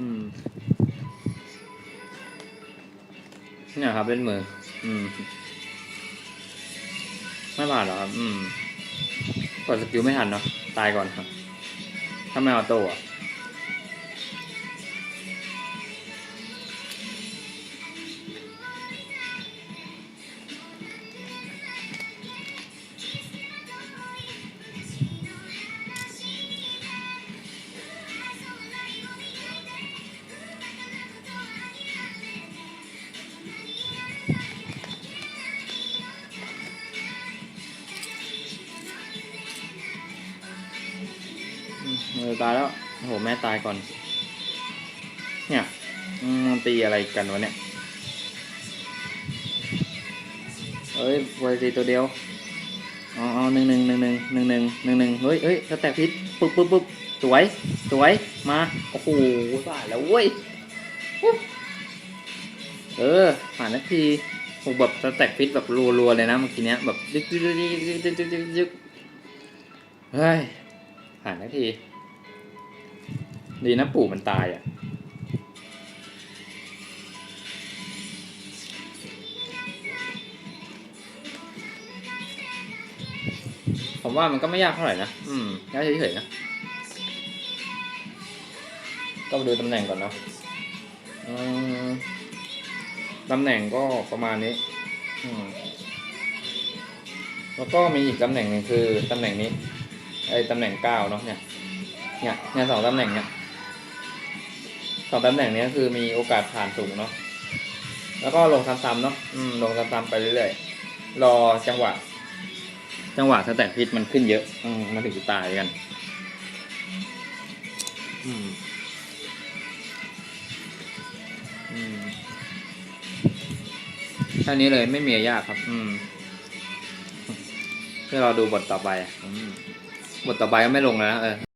อืม เนี่ยครับเป็นมือ อืม ไม่ผ่านหรอครับ อืม กดสกิลไม่ทันเนาะ ตายก่อนครับ ถ้าไม่ออโต้อะ เออตายแล้วโอ้โหแม่ตายก่อน เนี่ยมันตีอะไรกันวะเนี่ยเอ้ยไวตีตัวเดียวอ๋ออ๋อหนึ่งหนึ่งหนึ่งหนึ่งหนึ่งหนึ่งหนึ่งหนึ่งเฮ้ยเฮ้ยสแตกพิษปุ๊บปุ๊บปุ๊บสวย สวย มา โอ้โหผ่านแล้วเว้ยอุ๊ยเออ ผ่านนาทีโอ้แบบสแต็กพิษแบบรัวๆเลยนะเมื่อกี้เนี้ยแบบยึกยึกยึกยึกยึกยึกยึกยึกเฮ้ย ผ่านนาที ดีนะปู่มันตายอะ ผมว่ามันก็ไม่ยากเท่าไหร่นะ อืมยากเฉยๆนะก็มาดูตำแหน่งก่อนเนาะอืมตำแหน่งก็ประมาณนี้อืมแล้วก็มีอีกตำแหน่งหนึ่งคือตำแหน่งนี้ ไอ้ตำแหน่งเก้าเนาะเนี่ยเนี่ยเนี่ยสองตำแหน่งเนี่ยสองตำแหน่งเนี้ยคือมีโอกาสผ่านสูงเนาะแล้วก็ลงซ้ำๆเนาะอืมลงซ้ำๆไปเรื่อยๆรอจังหวะ จังหวะสแต็กพิษมันขึ้นเยอะ อืมมันถึงจะตายกัน อืมอืมแค่นี้เลยไม่มียากครับ อืมเพื่อเราดูบทต่อไปอืม บทต่อไปก็ไม่ลงแล้วนะเออ